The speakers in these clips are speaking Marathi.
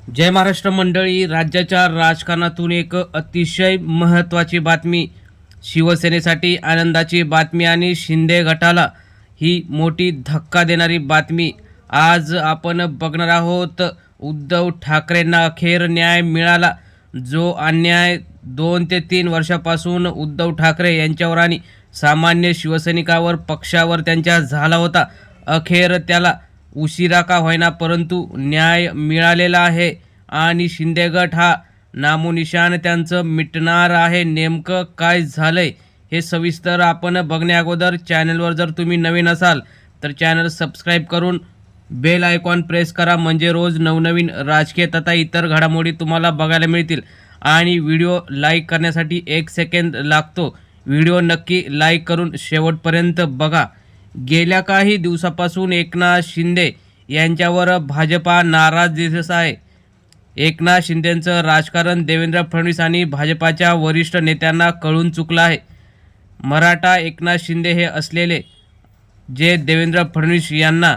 जय महाराष्ट्र मंडळी राज्याच्या राजकारणातून एक अतिशय महत्त्वाची बातमी शिवसेनेसाठी आनंदाची बातमी आणि शिंदे गटाला ही मोठी धक्का देणारी बातमी. आज आपण बघणार आहोत उद्धव ठाकरेंना अखेर न्याय मिळाला. जो अन्याय दोन ते तीन वर्षापासून उद्धव ठाकरे यांच्यावर आणि सामान्य शिवसैनिकावर पक्षावर त्यांच्या झाला होता. अखेर त्याला उशिरा का होईना परंतु न्याय मिळालेला आहे. आणि शिंदेगट हा नामोनिशान त्यांचं मिटणार आहे. नेमकं काय झालंय हे सविस्तर आपण बघण्या अगोदर चॅनलवर जर तुम्ही नवीन असाल तर चॅनल सबस्क्राईब करून बेल आयकॉन प्रेस करा. म्हणजे रोज नवनवीन राजकीय तथा इतर घडामोडी तुम्हाला बघायला मिळतील. आणि व्हिडिओ लाईक करण्यासाठी एक सेकंद लागतो. व्हिडिओ नक्की लाईक करून शेवटपर्यंत बघा. गेल्या काही दिवसापासून एकनाथ शिंदे यांच्यावर भाजपा नाराज दिसत आहे. एकनाथ शिंदेंचं राजकारण देवेंद्र फडणवीस आणि भाजपाच्या वरिष्ठ नेत्यांना कळून चुकलं आहे. मराठा एकनाथ शिंदे हे असलेले जे देवेंद्र फडणवीस यांना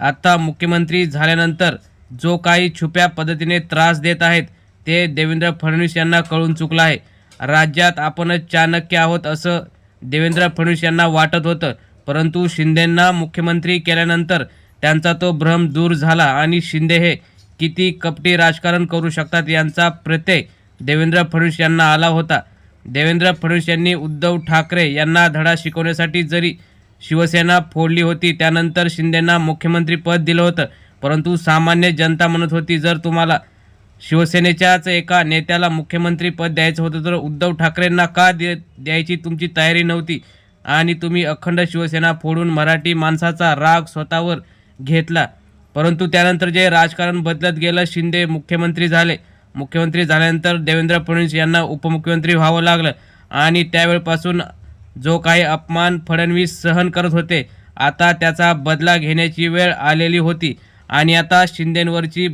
आता मुख्यमंत्री झाल्यानंतर जो काही छुप्या पद्धतीने त्रास देत आहेत ते देवेंद्र फडणवीस यांना कळून चुकलं आहे. राज्यात आपणच चाणक्य आहोत असं देवेंद्र फडणवीस यांना वाटत होतं. परंतु शिंदेंना मुख्यमंत्री केल्यानंतर त्यांचा तो भ्रम दूर झाला आणि शिंदे हे किती कपटी राजकारण करू शकतात यांचा प्रत्यय देवेंद्र फडणवीस यांना आला होता. देवेंद्र फडणवीस यांनी उद्धव ठाकरे यांना धडा शिकवण्यासाठी जरी शिवसेना फोडली होती त्यानंतर शिंदेंना मुख्यमंत्रीपद दिलं होतं. परंतु सामान्य जनता म्हणत होती जर तुम्हाला शिवसेनेच्याच एका नेत्याला मुख्यमंत्रीपद द्यायचं होतं तर उद्धव ठाकरेंना का दे द्यायची तुमची तयारी नव्हती? आणि तुम्ही अखंड शिवसेना फोडून मराठी माणसाचा राग स्वतःवर घेतला. परंतु त्यानंतर जे राजकारण बदलत गेलं शिंदे मुख्यमंत्री झाले. मुख्यमंत्री झाल्यानंतर देवेंद्र फडणवीस यांना उपमुख्यमंत्री व्हावं लागलं. आणि त्यावेळपासून जो काही अपमान फडणवीस सहन करत होते आता त्याचा बदला घेण्याची वेळ आलेली होती. आणि आता शिंदेंवरची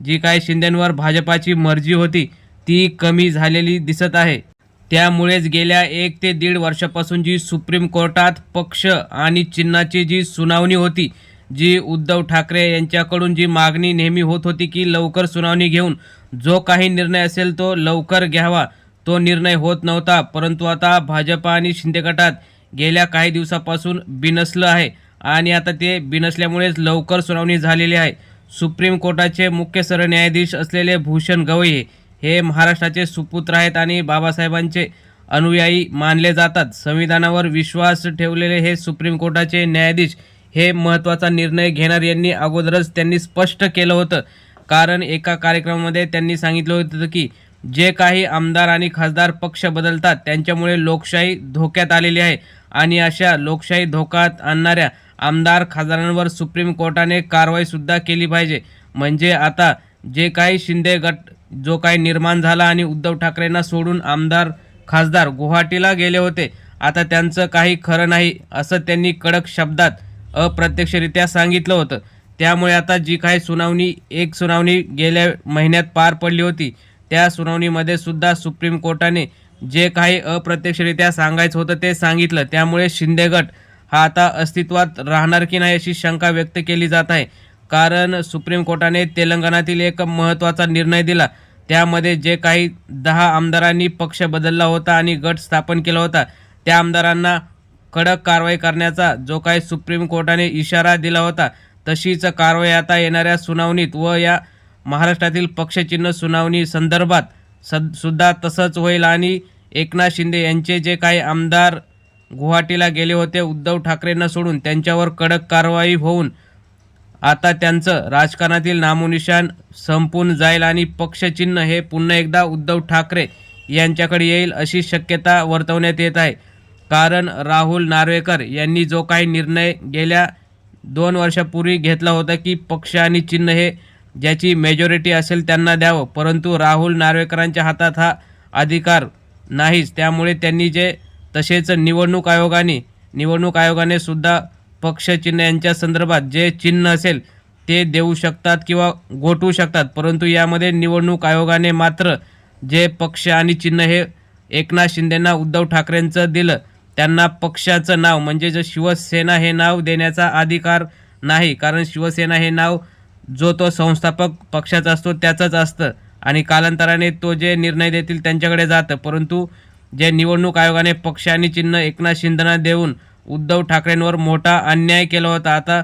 जी काही शिंदेंवर भाजपाची मर्जी होती ती कमी झालेली दिसत आहे. त्यामुळेच गेल्या एक ते दीड वर्षापासून जी सुप्रीम कोर्टात पक्ष आणि चिन्हाची जी सुनावणी होती जी उद्धव ठाकरे यांच्याकडून जी मागणी नेहमी होत होती की लवकर सुनावणी घेऊन जो काही निर्णय असेल तो लवकर घ्यावा तो निर्णय होत नव्हता. परंतु आता भाजपा आणि शिंदे गटात गेल्या काही दिवसापासून बिनसलं आहे आणि आता ते बिनसल्यामुळेच लवकर सुनावणी झालेली आहे. सुप्रीम कोर्टाचे मुख्य सरन्यायाधीश असलेले भूषण गवई हे महाराष्ट्राचे सुपुत्र आहेत आणि बाबासाहेबांचे अनुयायी मानले जातात. संविधानावर विश्वास ठेवलेले हे सुप्रीम कोर्टाचे न्यायाधीश हे महत्त्वाचा निर्णय घेणार यांनी अगोदरच त्यांनी स्पष्ट केलं होतं. कारण एका कार्यक्रमामध्ये त्यांनी सांगितलं होतं की जे काही आमदार आणि खासदार पक्ष बदलतात त्यांच्यामुळे लोकशाही धोक्यात आलेली आहे आणि अशा लोकशाही धोक्यात आणणाऱ्या आमदार खासदारांवर सुप्रीम कोर्टाने कारवाईसुद्धा केली पाहिजे. म्हणजे आता जे काही शिंदे गट जो काही निर्माण झाला आणि उद्धव ठाकरेंना सोडून आमदार खासदार गुवाहाटीला गेले होते आता त्यांचं काही खरं नाही असं त्यांनी कडक शब्दात अप्रत्यक्षरित्या सांगितलं होतं. त्यामुळे आता जी काही सुनावणी एक सुनावणी गेल्या महिन्यात पार पडली होती त्या सुनावणीमध्ये सुद्धा सुप्रीम कोर्टाने जे काही अप्रत्यक्षरित्या सांगायचं होतं ते सांगितलं. त्यामुळे शिंदे गट हा आता अस्तित्वात राहणार की नाही अशी शंका व्यक्त केली जात आहे. कारण सुप्रीम कोर्टाने तेलंगणातील एक महत्त्वाचा निर्णय दिला. त्यामध्ये जे काही दहा आमदारांनी पक्ष बदलला होता आणि गट स्थापन केला होता त्या आमदारांना कडक कारवाई करण्याचा जो काही सुप्रीम कोर्टाने इशारा दिला होता तशीच कारवाई आता येणाऱ्या सुनावणीत व या महाराष्ट्रातील पक्षचिन्ह सुनावणी संदर्भात सद सुद्धा तसंच होईल. आणि एकनाथ शिंदे यांचे जे काही आमदार गुवाहाटीला गेले होते उद्धव ठाकरेंना सोडून त्यांच्यावर कडक कारवाई होऊन आता त्यांचं राजकारणातील नामोनिशान संपून जाईल आणि पक्षचिन्ह हे पुन्हा एकदा उद्धव ठाकरे यांच्याकडे येईल अशी शक्यता वर्तवण्यात येत आहे. कारण राहुल नार्वेकर यांनी जो काही निर्णय गेल्या दोन वर्षापूर्वी घेतला होता की पक्ष आणि चिन्ह हे ज्याची मेजॉरिटी असेल त्यांना द्यावं परंतु राहुल नार्वेकरांच्या हातात हा अधिकार नाहीच. त्यामुळे त्यांनी जे तसेच निवडणूक आयोगाने निवडणूक आयोगाने सुद्धा पक्षचिन्ह यांच्या संदर्भात जे चिन्ह असेल ते देऊ शकतात किंवा गोठवू शकतात. परंतु यामध्ये निवडणूक आयोगाने मात्र जे पक्ष आणि चिन्ह हे एकनाथ शिंदेंना उद्धव ठाकरेंचं दिलं त्यांना पक्षाचं नाव म्हणजे जे शिवसेना हे नाव देण्याचा अधिकार नाही. कारण शिवसेना हे नाव जो तो संस्थापक पक्षाचा असतो त्याचंच असतं आणि कालांतराने तो जे निर्णय देतील त्यांच्याकडे जातं. परंतु जे निवडणूक आयोगाने पक्ष आणि चिन्ह एकनाथ शिंदेना देऊन उद्धव ठाकरेंवर मोठा अन्याय केला होता. आता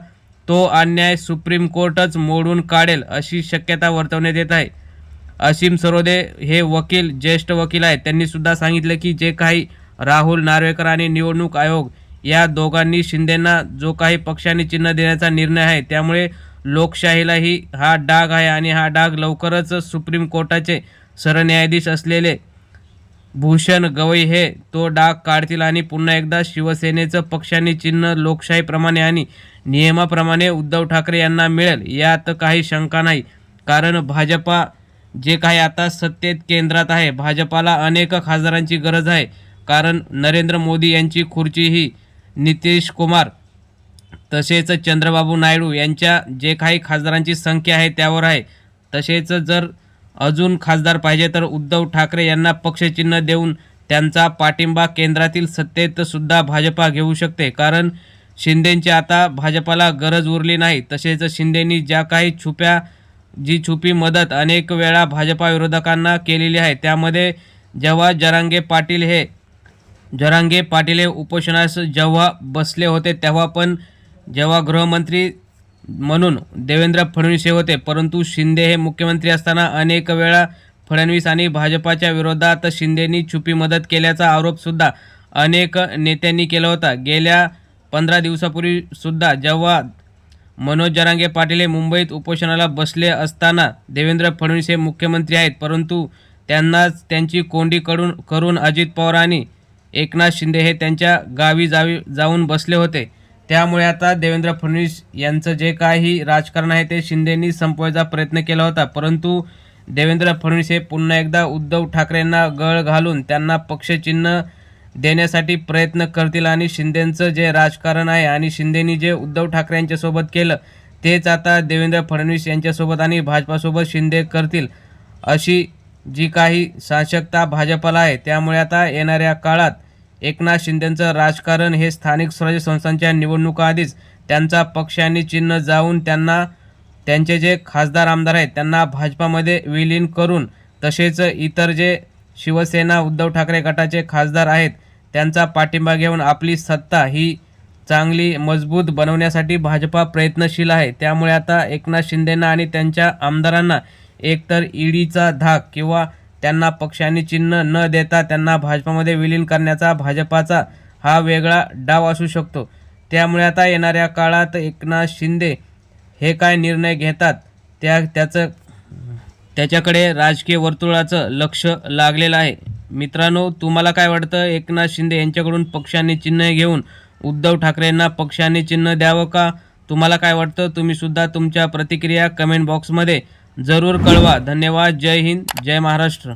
तो अन्याय सुप्रीम कोर्टच मोडून काढेल अशी शक्यता वर्तवण्यात येत आहे. असीम सरोदे हे वकील ज्येष्ठ वकील आहेत. त्यांनी सुद्धा सांगितलं की जे काही राहुल नार्वेकर आणि निवडणूक आयोग या दोघांनी शिंदेंना जो काही पक्षाने चिन्ह देण्याचा निर्णय आहे त्यामुळे लोकशाहीलाही हा डाग आहे आणि हा डाग लवकरच सुप्रीम कोर्टाचे सरन्यायाधीश असलेले भूषण गवई हे तो डाग काढतील आणि पुन्हा एकदा शिवसेनेचं पक्षाने चिन्ह लोकशाहीप्रमाणे आणि नियमाप्रमाणे उद्धव ठाकरे यांना मिळेल यात काही शंका नाही. कारण भाजपा जे काही आता सत्तेत केंद्रात आहे भाजपाला अनेक खासदारांची गरज आहे. कारण नरेंद्र मोदी यांची खुर्ची ही नितीश कुमार तसेच चंद्रबाबू नायडू यांच्या जे काही खासदारांची संख्या आहे त्यावर आहे. तसेच जर अजून खासदार पाहिजे तर उद्धव ठाकरे यांना पक्षचिन्ह देऊन त्यांचा पाठिंबा केंद्रातील सत्तेत सुद्धा भाजपा घेऊ शकते. कारण शिंदेंची आता भाजपाला गरज उरली नाही. तसेच शिंदेंनी ज्या काही छुप्या जी छुपी मदत अनेक वेळा भाजपा विरोधकांना केलेली आहे त्यामध्ये जेव्हा जरांगे पाटील हे जरांगे पाटील हे उपोषणास जेव्हा बसले होते तेव्हा पण जेव्हा गृहमंत्री म्हणून देवेंद्र फडणवीस हे होते. परंतु शिंदे हे मुख्यमंत्री असताना अनेक वेळा फडणवीस आणि भाजपाच्या विरोधात शिंदेनी छुपी मदत केल्याचा आरोपसुद्धा अनेक नेत्यांनी केला होता. गेल्या पंधरा दिवसापूर्वी सुद्धा जेव्हा मनोज जरांगे पाटील हे मुंबईत उपोषणाला बसले असताना देवेंद्र फडणवीस हे मुख्यमंत्री आहेत परंतु त्यांनाच त्यांची कोंडी कडून करून अजित पवार आणि एकनाथ शिंदे हे त्यांच्या गावी जावी जाऊन बसले होते. त्यामुळे आता देवेंद्र फडणवीस यांचं जे काही राजकारण आहे ते शिंदेंनी संपवायचा प्रयत्न केला होता. परंतु देवेंद्र फडणवीस हे पुन्हा एकदा उद्धव ठाकरेंना गळ घालून त्यांना पक्षचिन्ह देण्यासाठी प्रयत्न करतील आणि शिंदेंचं जे राजकारण आहे आणि शिंदेनी जे उद्धव ठाकरे यांच्यासोबत केलं तेच आता देवेंद्र फडणवीस यांच्यासोबत आणि भाजपासोबत शिंदे करतील अशी जी काही शासकता भाजपाला आहे. त्यामुळे आता येणाऱ्या काळात एकनाथ शिंदेंचं राजकारण हे स्थानिक स्वराज्य संस्थांच्या निवडणुका आधीच. त्यांचा पक्ष आणि चिन्ह जाऊन त्यांना त्यांचे जे खासदार आमदार आहेत त्यांना भाजपामध्ये विलीन करून तसेच इतर जे शिवसेना उद्धव ठाकरे गटाचे खासदार आहेत त्यांचा पाठिंबा घेऊन आपली सत्ता ही चांगली मजबूत बनवण्यासाठी भाजपा प्रयत्नशील आहे. त्यामुळे आता एकनाथ शिंदेंना आणि त्यांच्या आमदारांना एकतर ईडीचा धाक किंवा त्यांना पक्षाने चिन्ह न देता त्यांना भाजपामध्ये विलीन करण्याचा भाजपाचा हा वेगळा डाव असू शकतो. त्यामुळे आता येणाऱ्या काळात एकनाथ शिंदे हे काय निर्णय घेतात त्या त्याचं त्याच्याकडे राजकीय वर्तुळाचं लक्ष लागलेलं आहे. मित्रांनो तुम्हाला काय वाटतं? एकनाथ शिंदे यांच्याकडून पक्षाने चिन्ह घेऊन उद्धव ठाकरेंना पक्षाने चिन्ह द्यावं का? तुम्हाला काय वाटतं? तुम्हीसुद्धा तुमच्या प्रतिक्रिया कमेंट बॉक्समध्ये जरूर कळवा. धन्यवाद. जय हिंद. जय महाराष्ट्र.